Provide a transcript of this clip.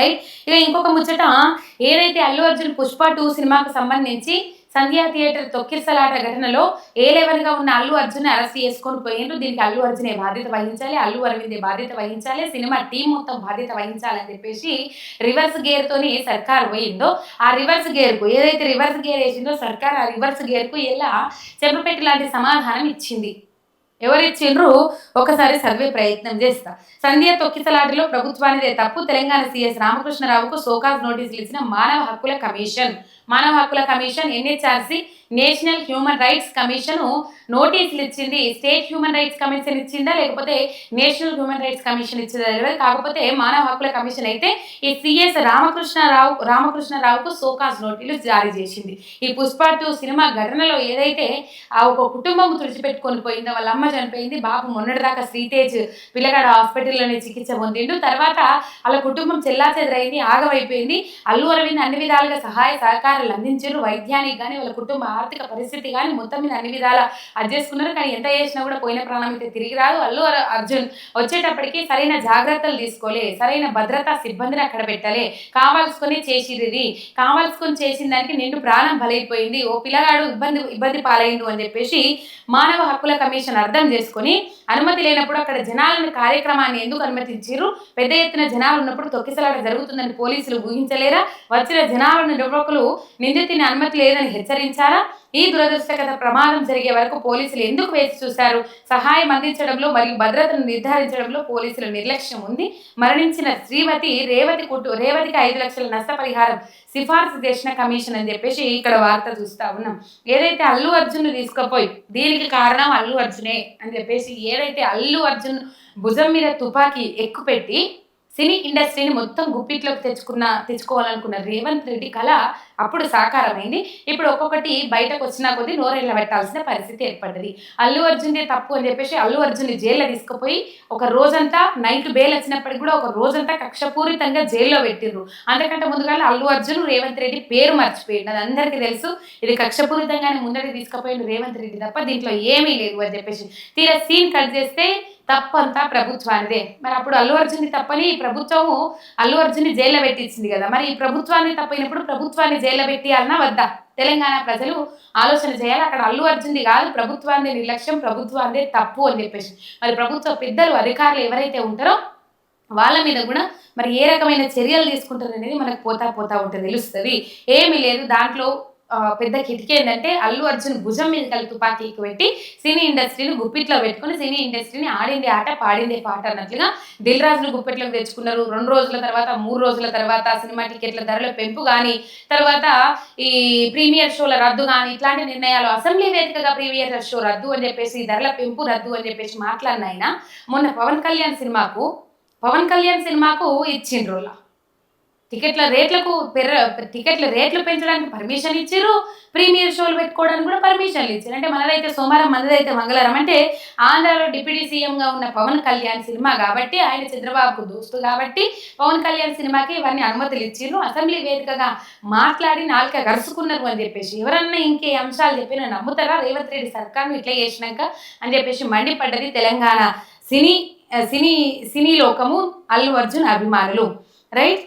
Right ఇక ఇంకొక ముచ్చట ఏదైతే అల్లు అర్జున్ పుష్ప టూ సినిమాకు సంబంధించి సంధ్యా థియేటర్ తొక్కిసలాట ఘటనలో ఏ లెవెల్గా ఉన్న అల్లు అర్జున్ అరెస్ట్ చేసుకొని పోయిండ్రు. దీనికి అల్లు అర్జునే బాధ్యత వహించాలి అల్లు అరవిందే బాధ్యత వహించాలి సినిమా టీం మొత్తం బాధ్యత వహించాలని చెప్పేసి రివర్స్ గేర్ తోని సర్కార్ పోయిందో ఆ రివర్స్ గేర్కు ఏదైతే రివర్స్ గేర్ వేసిందో సర్కార్ ఆ రివర్స్ గేర్కు ఇలా చెప్పపెట్టి లాంటి సమాధానం ఇచ్చింది. ఎవరిచ్చిండ్రు ఒకసారి సర్వే ప్రయత్నం చేస్తా. సంధ్య తొక్కితలాటిలో ప్రభుత్వానిదే తప్పు. తెలంగాణ సీఎస్ రామకృష్ణరావుకు సోకాజ్ నోటీసులు ఇచ్చిన మానవ హక్కుల కమిషన్. మానవ హక్కుల commission NHRC national human rights commission నోటీసులు ఇచ్చింది. స్టేట్ హ్యూమన్ రైట్స్ కమిషన్ ఇచ్చిందా? లేకపోతే నేషనల్ హ్యూమన్ రైట్స్ కమిషన్ ఇచ్చిందా తెలియదు. కాకపోతే మానవ హక్కుల కమిషన్ అయితే ఈ సిఎస్ రామకృష్ణరావు రామకృష్ణరావుకు సోకాస్ నోటీసులు జారీ చేసింది. ఈ పుష్ప టూ సినిమా ఘటనలో ఏదైతే ఆ ఒక కుటుంబం తుడిచిపెట్టుకొని పోయిందో వాళ్ళ అమ్మ చనిపోయింది. బాబు మొన్నటిదాకా శ్రీతేజ్ పిల్లగాడు హాస్పిటల్లోనే చికిత్స పొందిండు. తర్వాత వాళ్ళ కుటుంబం చెల్లా చెదరైంది ఆగమైపోయింది. అల్లు అరవింద్ అన్ని విధాలుగా సహాయ సహకారం సహకారాలు అందించారు. వైద్యానికి కానీ వాళ్ళ కుటుంబ ఆర్థిక పరిస్థితి కానీ మొత్తం మీద అన్ని విధాల అది చేసుకున్నారు కానీ ఎంత చేసినా కూడా పోయిన ప్రాణం అయితే తిరిగి రాదు. అల్లు అర్జున్ వచ్చేటప్పటికి సరైన జాగ్రత్తలు తీసుకోలే. సరైన భద్రతా సిబ్బందిని అక్కడ పెట్టలే. కావాల్సుకొని చేసిరిది కావాల్సుకొని చేసిన దానికి నిండు ప్రాణం బలైపోయింది. ఓ పిల్లగాడు ఇబ్బంది ఇబ్బంది పాలైండు అని చెప్పేసి మానవ హక్కుల కమిషన్ అర్థం చేసుకొని అనుమతి లేనప్పుడు అక్కడ జనాలను కార్యక్రమాన్ని ఎందుకు అనుమతించారు పెద్ద ఎత్తున జనాలు ఉన్నప్పుడు తొక్కిసలాట జరుగుతుందని పోలీసులు ఊహించలేరా? వచ్చిన జనాలను నిర్వకులు నిందితుని అనుమతి లేదని హెచ్చరించారా? ఈ దురదృష్టకత ప్రమాదం జరిగే వరకు పోలీసులు ఎందుకు వేచి చూశారు? సహాయం అందించడంలో మరియు భద్రతను నిర్ధారించడంలో పోలీసుల నిర్లక్ష్యం ఉంది. మరణించిన శ్రీమతి రేవతి కుటు రేవతికి ఐదు లక్షల నష్టపరిహారం సిఫార్సు చేసిన కమిషన్ అని చెప్పేసి ఇక్కడ వార్త చూస్తా ఉన్నాం. ఏదైతే అల్లు అర్జున్ తీసుకుపోయి దీనికి కారణం అల్లు అర్జునే అని చెప్పేసి ఏదైతే అల్లు అర్జున్ భుజం మీద తుపాకీ ఎక్కుపెట్టి సినీ ఇండస్ట్రీని మొత్తం గుప్పిట్లోకి తెచ్చుకున్న తెచ్చుకోవాలనుకున్న రేవంత్ రెడ్డి కళ అప్పుడు సాకారమైంది. ఇప్పుడు ఒక్కొక్కటి బయటకు వచ్చినా కొద్దీ నోరెళ్ళ పెట్టాల్సిన పరిస్థితి ఏర్పడ్డది. అల్లు అర్జున్దే తప్పు అని చెప్పేసి అల్లు అర్జున్ జైల్లో తీసుకుపోయి ఒక రోజంతా నైట్ బెయిల్ వచ్చినప్పటికి కూడా ఒక రోజంతా కక్షపూరితంగా జైల్లో పెట్టిండ్రు అంతకంటే ముందుగా అల్లు అర్జున్ రేవంత్ రెడ్డి పేరు మర్చిపోయింది. అది అందరికీ తెలుసు. ఇది కక్షపూరితంగానే ముందరికి తీసుకుపోయిండు రేవంత్ రెడ్డి తప్ప దీంట్లో ఏమీ లేదు అని చెప్పేసి తీరా సీన్ కట్ చేస్తే తప్పంతా ప్రభుత్వానిదే. మరి అప్పుడు అల్లు అర్జున్ని తప్పని ప్రభుత్వము అల్లు అర్జున్ని జైల్లో పెట్టించింది కదా. మరి ఈ ప్రభుత్వాన్ని తప్పైనప్పుడు ప్రభుత్వాన్ని జైల్లో పెట్టియాలన్నా వద్దా? తెలంగాణ ప్రజలు ఆలోచన చేయాలి. అక్కడ అల్లు అర్జున్ది కాదు ప్రభుత్వాన్ని నిర్లక్ష్యం ప్రభుత్వాన్ని తప్పు అని చెప్పేసి. మరి ప్రభుత్వ పెద్దలు అధికారులు ఎవరైతే ఉంటారో వాళ్ళ మీద కూడా మరి ఏ రకమైన చర్యలు తీసుకుంటారు అనేది మనకు పోతా పోతా ఉంటుంది తెలుస్తుంది. ఏమీ లేదు దాంట్లో పెద్ద కిటికీ ఏంటంటే అల్లు అర్జున్ భుజం మీద కలి తుపాకీకి పెట్టి సినీ ఇండస్ట్రీని గుప్పిట్లో పెట్టుకుని సినీ ఇండస్ట్రీని ఆడింది ఆట పాడింది పాట అన్నట్లుగా దిల్ రాజును గుప్పెట్లోకి తెచ్చుకున్నారు. రెండు రోజుల తర్వాత మూడు రోజుల తర్వాత సినిమా టికెట్ల ధరల పెంపు కానీ తర్వాత ఈ ప్రీమియర్ షోల రద్దు కానీ ఇట్లాంటి నిర్ణయాలు అసెంబ్లీ వేదికగా ప్రీమియర్ షో రద్దు అని చెప్పేసి ధరల పెంపు రద్దు అని చెప్పేసి మాట్లాడిన ఆయన మొన్న పవన్ కళ్యాణ్ సినిమాకు పవన్ కళ్యాణ్ సినిమాకు ఇచ్చిండ్రులా. టికెట్ల రేట్లకు పెర టికెట్ల రేట్లు పెంచడానికి పర్మిషన్ ఇచ్చారు ప్రీమియర్ షోలు పెట్టుకోవడానికి కూడా పర్మిషన్లు ఇచ్చారు అంటే మనదైతే సోమవారం మనదైతే మంగళవారం. అంటే ఆంధ్రాలో డిప్యూటీ సీఎంగా ఉన్న పవన్ కళ్యాణ్ సినిమా కాబట్టి ఆయన చంద్రబాబుకు దోస్తు కాబట్టి పవన్ కళ్యాణ్ సినిమాకి ఇవన్నీ అనుమతులు ఇచ్చిండ్రు అసెంబ్లీ వేదికగా మాట్లాడి నాలుక గరుచుకున్నారు అని చెప్పేసి ఎవరన్నా ఇంకే అంశాలు చెప్పినా నమ్ముతారా? రేవంత్ రెడ్డి సర్కార్ను ఇట్లా చేసినాక అని చెప్పేసి మండిపడ్డది తెలంగాణ సినీ సినీ సినీ లోకము అల్లు అర్జున్ అభిమానులు. రైట్?